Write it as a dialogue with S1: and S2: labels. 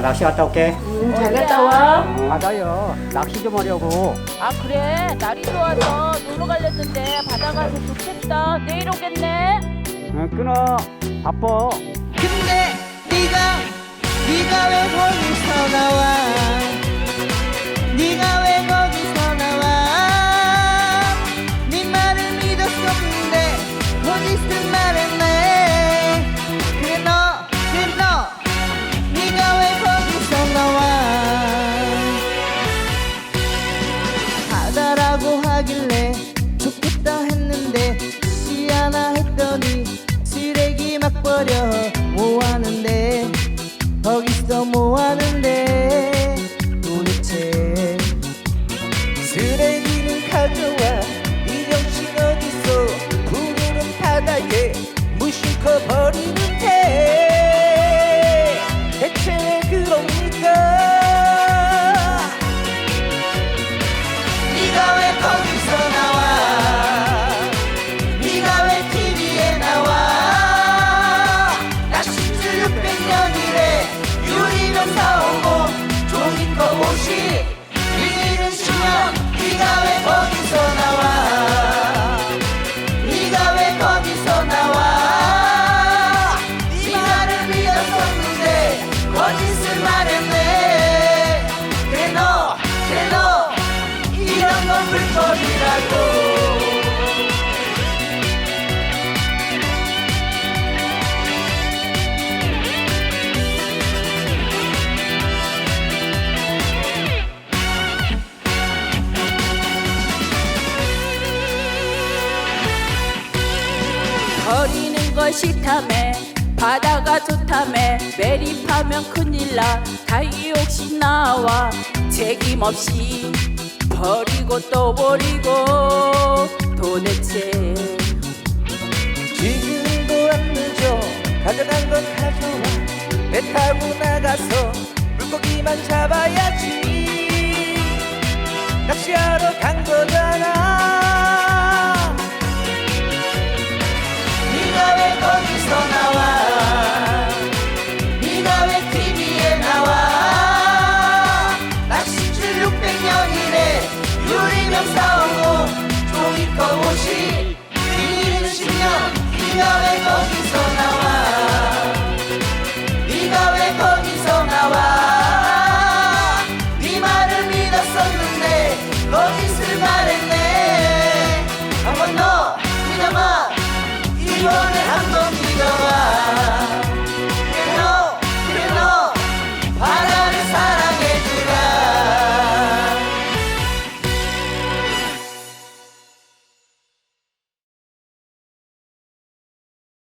S1: 낚시 갔다 올게.
S2: 응, 잘 갔다 와.
S1: 어, 맞아요. 낚시 좀 하려고.
S3: 아 그래 날이 좋아서 놀러 가려는데 바다 가서 좋겠다 내일 오겠네
S1: 응, 끊어. 바빠.
S4: 근데 네가 네가 왜 거기서 나와 하길래 좋겠다 했는데 시하나 했더니 쓰레기 막 버려. 뭐하는데? 거기서 뭐하는데? 도대체 쓰레기는 가져와. 이 정신 어디서 푸르른 바다에 무심코 버리는
S3: You. 걸 싫다며 바다가 좋다며 매립하면 큰일 나. 가위 혹시 나와 책임 없이 버리고 또 버리고 도대체
S4: Señor reconquistó la